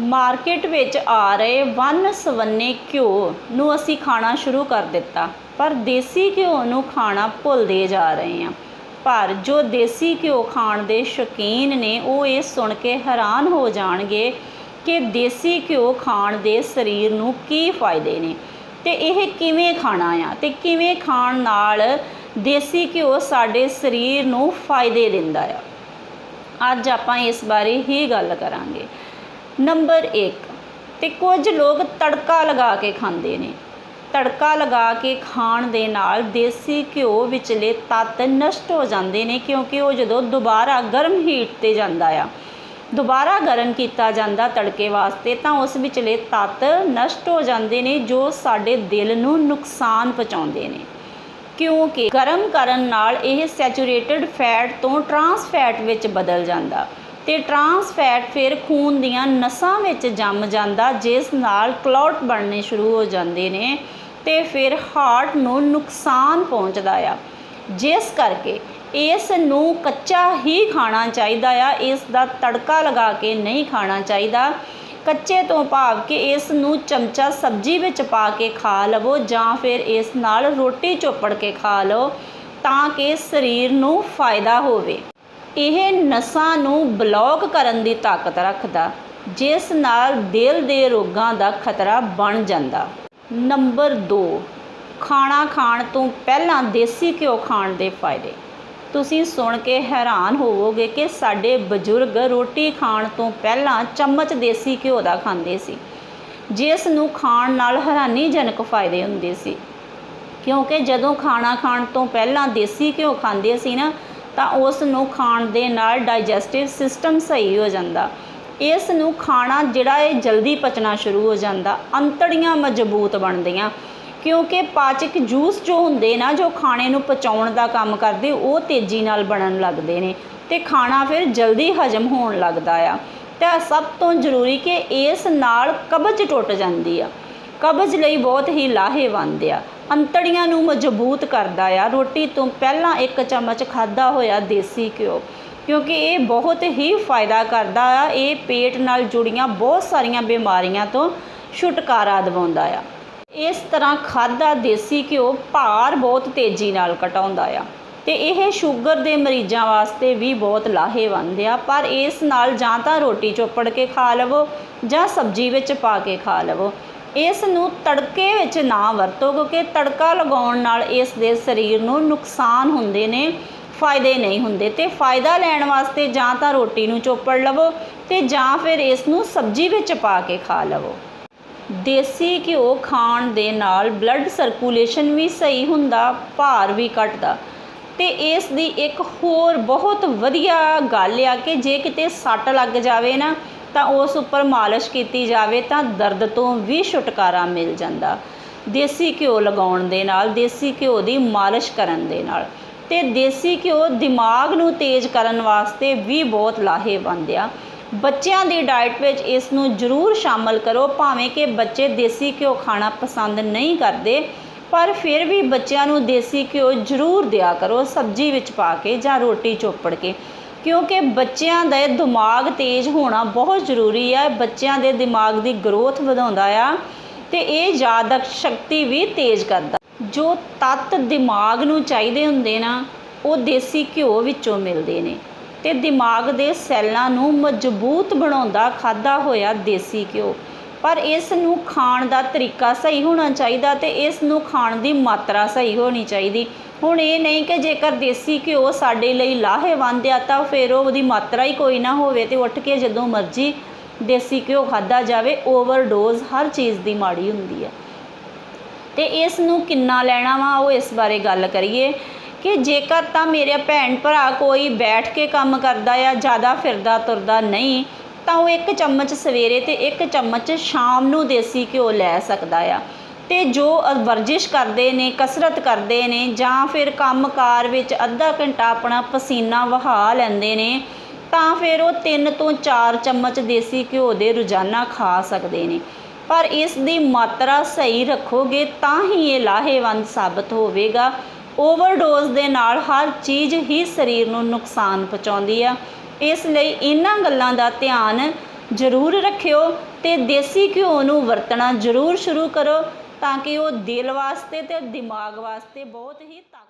Market ਵਿੱਚ ਆ ਰਹੇ ਵੰਨ ਸਵੰਨੇ ਘਿਓ ਨੂੰ ਅਸੀਂ ਖਾਣਾ ਸ਼ੁਰੂ ਕਰ ਦਿੱਤਾ। ਪਰ ਦੇਸੀ ਘਿਓ ਨੂੰ ਖਾਣਾ ਭੁੱਲਦੇ ਜਾ ਰਹੇ ਹਾਂ। ਪਰ ਜੋ ਦੇਸੀ ਘਿਓ ਖਾਣ ਦੇ ਸ਼ੌਕੀਨ ਨੇ, ਉਹ ਇਹ ਸੁਣ ਕੇ ਹੈਰਾਨ ਹੋ ਜਾਣਗੇ ਕਿ ਦੇਸੀ ਘਿਓ ਖਾਣ ਦੇ ਸਰੀਰ ਨੂੰ ਕੀ ਫਾਇਦੇ ਨੇ ਤੇ ਇਹ ਕਿਵੇਂ ਖਾਣਾ ਆ ਤੇ ਕਿਵੇਂ ਖਾਣ ਨਾਲ ਦੇਸੀ ਘਿਓ ਸਾਡੇ ਸਰੀਰ ਨੂੰ ਫਾਇਦੇ ਦਿੰਦਾ ਆ। ਅੱਜ ਆਪਾਂ ਇਸ ਬਾਰੇ ਹੀ ਗੱਲ ਕਰਾਂਗੇ। ਨੰਬਰ 1 ਤੇ ਕੁਝ ਲੋਕ ਤੜਕਾ ਲਗਾ ਕੇ ਖਾਂਦੇ ਨੇ। ਤੜਕਾ ਲਗਾ ਕੇ ਖਾਣ ਦੇ ਨਾਲ ਦੇਸੀ ਘਿਓ ਵਿਚਲੇ ਤੱਤ ਨਸ਼ਟ ਹੋ ਜਾਂਦੇ ਨੇ ਕਿਉਂਕਿ ਉਹ ਜਦੋਂ ਦੁਬਾਰਾ ਗਰਮ ਹੀਟ ਤੇ ਜਾਂਦਾ ਆ। ਦੁਬਾਰਾ ਗਰਮ ਕੀਤਾ ਜਾਂਦਾ ਤੜਕੇ ਵਾਸਤੇ ਤਾਂ ਉਸ ਵਿਚਲੇ ਤੱਤ ਨਸ਼ਟ ਹੋ ਜਾਂਦੇ ਨੇ ਜੋ ਸਾਡੇ ਦਿਲ ਨੂੰ ਨੁਕਸਾਨ ਪਹੁੰਚਾਉਂਦੇ ਨੇ। ਕਿਉਂਕਿ ਗਰਮ ਕਰਨ ਨਾਲ ਇਹ ਸੈਚੂਰੇਟਡ ਫੈਟ ਤੋਂ ਟਰਾਂਸ ਫੈਟ ਵਿੱਚ ਬਦਲ ਜਾਂਦਾ। ਤੇ ਟਰਾਂਸ ਫੈਟ ਫਿਰ ਖੂਨ ਦੀਆਂ ਨਸਾਂ ਵਿੱਚ ਜੰਮ ਜਾਂਦਾ, ਜਿਸ ਨਾਲ ਕਲੌਟ ਬਣਨੇ ਸ਼ੁਰੂ ਹੋ ਜਾਂਦੇ ਨੇ ਤੇ ਫਿਰ ਹਾਰਟ ਨੂੰ ਨੁਕਸਾਨ ਪਹੁੰਚਦਾ ਆ। ਜਿਸ ਕਰਕੇ ਇਸ ਨੂੰ ਕੱਚਾ ਹੀ ਖਾਣਾ ਚਾਹੀਦਾ ਆ, ਇਸ ਦਾ ਤੜਕਾ ਲਗਾ ਕੇ ਨਹੀਂ ਖਾਣਾ ਚਾਹੀਦਾ। ਕੱਚੇ ਤੋਂ ਭਾਵ ਕਿ ਇਸ ਨੂੰ ਚਮਚਾ ਸਬਜ਼ੀ ਵਿੱਚ ਪਾ ਕੇ ਖਾ ਲਵੋ ਜਾਂ ਫਿਰ ਇਸ ਨਾਲ ਰੋਟੀ ਚੋਪੜ ਕੇ ਖਾ ਲਓ ਤਾਂ ਕਿ ਸਰੀਰ ਨੂੰ ਫਾਇਦਾ ਹੋਵੇ। ਇਹ ਨਸਾਂ ਨੂੰ ਬਲੌਕ ਕਰਨ ਦੀ ਤਾਕਤ ਰੱਖਦਾ, ਜਿਸ ਨਾਲ ਦਿਲ ਦੇ ਰੋਗਾਂ ਦਾ ਖਤਰਾ ਬਣ ਜਾਂਦਾ। ਨੰਬਰ 2 ਖਾਣਾ ਖਾਣ ਤੋਂ ਪਹਿਲਾਂ ਦੇਸੀ ਘਿਓ ਖਾਣ ਦੇ ਫਾਇਦੇ। ਤੁਸੀਂ ਸੁਣ ਕੇ ਹੈਰਾਨ ਹੋਵੋਗੇ ਕਿ ਸਾਡੇ ਬਜ਼ੁਰਗ ਰੋਟੀ ਖਾਣ ਤੋਂ ਪਹਿਲਾਂ ਚਮਚ ਦੇਸੀ ਘਿਓ ਦਾ ਖਾਂਦੇ ਸੀ, ਜਿਸ ਨੂੰ ਖਾਣ ਨਾਲ ਹੈਰਾਨੀਜਨਕ ਫਾਇਦੇ ਹੁੰਦੇ ਸੀ। ਕਿਉਂਕਿ ਜਦੋਂ ਖਾਣਾ ਖਾਣ ਤੋਂ ਪਹਿਲਾਂ ਦੇਸੀ ਘਿਓ ਖਾਂਦੇ ਸੀ ਨਾ ਤਾਂ ਉਸ ਨੂੰ ਖਾਣ ਦੇ ਨਾਲ ਡਾਈਜੈਸਟਿਵ ਸਿਸਟਮ ਸਹੀ ਹੋ ਜਾਂਦਾ। ਇਸ ਨੂੰ ਖਾਣਾ ਜਿਹੜਾ ਇਹ ਜਲਦੀ ਪਚਣਾ ਸ਼ੁਰੂ ਹੋ ਜਾਂਦਾ, ਅੰਤੜੀਆਂ ਮਜ਼ਬੂਤ ਬਣਦੀਆਂ। ਕਿਉਂਕਿ ਪਾਚਕ ਜੂਸ ਜੋ ਹੁੰਦੇ ਨਾ, ਜੋ ਖਾਣੇ ਨੂੰ ਪਚਾਉਣ ਦਾ ਕੰਮ ਕਰਦੇ, ਉਹ ਤੇਜ਼ੀ ਨਾਲ ਬਣਨ ਲੱਗਦੇ ਨੇ ਤੇ ਖਾਣਾ ਫਿਰ ਜਲਦੀ ਹਜਮ ਹੋਣ ਲੱਗਦਾ ਆ। ਤਾਂ ਸਭ ਤੋਂ ਜ਼ਰੂਰੀ ਕਿ ਇਸ ਨਾਲ ਕਬਜ਼ ਟੁੱਟ ਜਾਂਦੀ ਆ। ਕਬਜ਼ ਲਈ ਬਹੁਤ ਹੀ ਲਾਹੇਵੰਦ ਆ। ਅੰਤੜੀਆਂ ਨੂੰ ਮਜ਼ਬੂਤ ਕਰਦਾ ਆ। ਰੋਟੀ ਤੋਂ ਪਹਿਲਾਂ ਇੱਕ ਚਮਚ ਖਾਦਾ ਹੋਇਆ ਦੇਸੀ ਘਿਓ, ਕਿਉਂਕਿ ਇਹ ਬਹੁਤ ਹੀ ਫਾਇਦਾ ਕਰਦਾ ਆ। ਇਹ ਪੇਟ ਨਾਲ ਜੁੜੀਆਂ ਬਹੁਤ ਸਾਰੀਆਂ ਬਿਮਾਰੀਆਂ ਤੋਂ ਛੁਟਕਾਰਾ ਦਿਵਾਉਂਦਾ ਆ। ਇਸ ਤਰ੍ਹਾਂ ਖਾਦਾ ਦੇਸੀ ਘਿਓ ਭਾਰ ਬਹੁਤ ਤੇਜ਼ੀ ਨਾਲ ਘਟਾਉਂਦਾ ਆ ਤੇ ਇਹ ਸ਼ੂਗਰ ਦੇ ਮਰੀਜ਼ਾਂ ਵਾਸਤੇ ਵੀ ਬਹੁਤ ਲਾਹੇਵੰਦ ਆ। ਪਰ ਇਸ ਨਾਲ ਜਾਂ ਤਾਂ ਰੋਟੀ ਚੋਪੜ ਕੇ ਖਾ ਲਵੋ ਜਾਂ ਸਬਜ਼ੀ ਵਿੱਚ ਪਾ ਕੇ ਖਾ ਲਵੋ। ਇਸ ਨੂੰ ਤੜਕੇ ਵਿੱਚ ਨਾ ਵਰਤੋ ਕਿਉਂਕਿ ਤੜਕਾ ਲਗਾਉਣ ਨਾਲ ਇਸ ਦੇ ਸਰੀਰ ਨੂੰ ਨੁਕਸਾਨ ਹੁੰਦੇ ਨੇ, ਫਾਇਦੇ ਨਹੀਂ ਹੁੰਦੇ। ਤੇ ਫਾਇਦਾ ਲੈਣ ਵਾਸਤੇ ਜਾਂ ਤਾਂ ਰੋਟੀ ਨੂੰ ਚੋਪੜ ਲਵੋ ਤੇ ਜਾਂ ਫਿਰ ਇਸ ਨੂੰ ਸਬਜ਼ੀ ਵਿੱਚ ਪਾ ਕੇ ਖਾ ਲਵੋ। ਦੇਸੀ ਘਿਓ ਖਾਣ ਦੇ ਨਾਲ ਬਲੱਡ ਸਰਕੂਲੇਸ਼ਨ ਵੀ ਸਹੀ ਹੁੰਦਾ, ਭਾਰ ਵੀ ਘਟਦਾ। ਤੇ ਇਸ ਦੀ ਇੱਕ ਹੋਰ ਬਹੁਤ ਵਧੀਆ ਗੱਲ ਆ ਕਿ ਜੇ ਕਿਤੇ ਸੱਟ ਲੱਗ ਜਾਵੇ ਨਾ ਤਾਂ ਉਸ ਉੱਪਰ ਮਾਲਿਸ਼ ਕੀਤੀ ਜਾਵੇ ਤਾਂ ਦਰਦ ਤੋਂ ਵੀ ਛੁਟਕਾਰਾ ਮਿਲ ਜਾਂਦਾ। ਦੇਸੀ ਘਿਓ ਲਗਾਉਣ ਦੇ ਨਾਲ, ਦੇਸੀ ਘਿਓ ਦੀ ਮਾਲਿਸ਼ ਕਰਨ ਦੇ ਨਾਲ। ਤੇ ਦੇਸੀ ਘਿਓ ਦਿਮਾਗ ਨੂੰ ਤੇਜ਼ ਕਰਨ ਵਾਸਤੇ ਵੀ ਬਹੁਤ ਲਾਹੇਵੰਦ ਆ। ਬੱਚਿਆਂ ਦੀ ਡਾਈਟ ਵਿੱਚ ਇਸ ਨੂੰ ਜ਼ਰੂਰ ਸ਼ਾਮਲ ਕਰੋ, ਭਾਵੇਂ ਕਿ ਬੱਚੇ ਦੇਸੀ ਘਿਓ ਖਾਣਾ ਪਸੰਦ ਨਹੀਂ ਕਰਦੇ, ਪਰ ਫਿਰ ਵੀ ਬੱਚਿਆਂ ਨੂੰ ਦੇਸੀ ਘਿਓ ਜ਼ਰੂਰ ਦਿਆ ਕਰੋ, ਸਬਜ਼ੀ ਵਿੱਚ ਪਾ ਕੇ ਜਾਂ ਰੋਟੀ ਚੋਪੜ ਕੇ। ਕਿਉਂਕਿ ਬੱਚਿਆਂ ਦਾ ਦਿਮਾਗ ਤੇਜ਼ ਹੋਣਾ ਬਹੁਤ ਜ਼ਰੂਰੀ ਹੈ ਬੱਚਿਆਂ ਦੇ ਦਿਮਾਗ ਦੀ ਗਰੋਥ ਵਧਾਉਂਦਾ ਆ ਤੇ ਇਹ ਯਾਦਕ ਸ਼ਕਤੀ ਵੀ ਤੇਜ਼ ਕਰਦਾ। ਜੋ ਤੱਤ ਦਿਮਾਗ ਨੂੰ ਚਾਹੀਦੇ ਹੁੰਦੇ ਨਾ, ਉਹ ਦੇਸੀ ਘਿਓ ਵਿੱਚੋਂ ਮਿਲਦੇ ਨੇ ਤੇ ਦਿਮਾਗ ਦੇ ਸੈੱਲਾਂ ਨੂੰ ਮਜ਼ਬੂਤ ਬਣਾਉਂਦਾ ਖਾਦਾ ਹੋਇਆ ਦੇਸੀ ਘਿਓ। ਪਰ ਇਸ ਨੂੰ ਖਾਣ ਦਾ ਤਰੀਕਾ ਸਹੀ ਹੋਣਾ ਚਾਹੀਦਾ ਤੇ ਇਸ ਨੂੰ ਖਾਣ ਦੀ ਮਾਤਰਾ ਸਹੀ ਹੋਣੀ ਚਾਹੀਦੀ। ਹੁਣ ਇਹ ਨਹੀਂ ਕਿ ਜੇਕਰ ਦੇਸੀ ਘਿਓ ਸਾਡੇ ਲਈ ਲਾਹੇਵੰਦ ਆ, ਤਾਂ ਫਿਰ ਉਹਦੀ ਮਾਤਰਾ ਹੀ ਕੋਈ ਨਾ ਹੋਵੇ ਤੇ ਉੱਠ ਕੇ ਜਦੋਂ ਮਰਜ਼ੀ ਦੇਸੀ ਘਿਓ ਖਾਦਾ ਜਾਵੇ ਓਵਰਡੋਜ਼ ਹਰ ਚੀਜ਼ ਦੀ ਮਾੜੀ ਹੁੰਦੀ ਹੈ ਤੇ ਇਸ ਨੂੰ ਕਿੰਨਾ ਲੈਣਾ ਵਾ, ਉਹ ਇਸ ਬਾਰੇ ਗੱਲ ਕਰੀਏ ਕਿ ਜੇਕਰ ਤਾਂ ਮੇਰੇ ਭੈਣ ਭਰਾ ਕੋਈ ਬੈਠ ਕੇ ਕੰਮ ਕਰਦਾ ਆ, ਜ਼ਿਆਦਾ ਫਿਰਦਾ ਤੁਰਦਾ ਨਹੀਂ, ਤਾਂ ਉਹ ਇੱਕ ਚਮਚ ਸਵੇਰੇ ਤੇ ਇੱਕ ਚਮਚ ਸ਼ਾਮ ਨੂੰ ਦੇਸੀ ਘਿਓ ਲੈ ਸਕਦਾ ਆ। ਤੇ ਜੋ ਵਰਜਿਸ਼ ਕਰਦੇ ਨੇ, ਕਸਰਤ ਕਰਦੇ ਨੇ ਜਾਂ ਫਿਰ ਕੰਮਕਾਰ ਵਿੱਚ ਅੱਧਾ ਘੰਟਾ ਆਪਣਾ ਪਸੀਨਾ ਵਹਾ ਲੈਂਦੇ ਨੇ, ਤਾਂ ਫਿਰ ਉਹ 3 ਤੋਂ 4 ਚਮਚ ਦੇਸੀ ਘਿਓ ਦੇ ਰੋਜ਼ਾਨਾ ਖਾ ਸਕਦੇ ਨੇ। ਪਰ ਇਸ ਦੀ ਮਾਤਰਾ ਸਹੀ ਰੱਖੋਗੇ ਤਾਂ ਹੀ ਇਹ ਲਾਹੇਵੰਦ ਸਾਬਤ ਹੋਵੇਗਾ। ਓਵਰਡੋਜ਼ ਦੇ ਨਾਲ ਹਰ ਚੀਜ਼ ਹੀ ਸਰੀਰ ਨੂੰ ਨੁਕਸਾਨ ਪਹੁੰਚਾਉਂਦੀ ਆ। ਇਸ ਲਈ ਇਹਨਾਂ ਗੱਲਾਂ ਦਾ ਧਿਆਨ ਜ਼ਰੂਰ ਰੱਖਿਓ ਤੇ ਦੇਸੀ ਘਿਓ ਨੂੰ ਵਰਤਣਾ ਜ਼ਰੂਰ ਸ਼ੁਰੂ ਕਰੋ। ਤਾਂ ਕਿ ਉਹ ਦਿਲ ਵਾਸਤੇ ਤੇ ਦਿਮਾਗ ਵਾਸਤੇ ਬਹੁਤ ਹੀ ਤਾਕਤ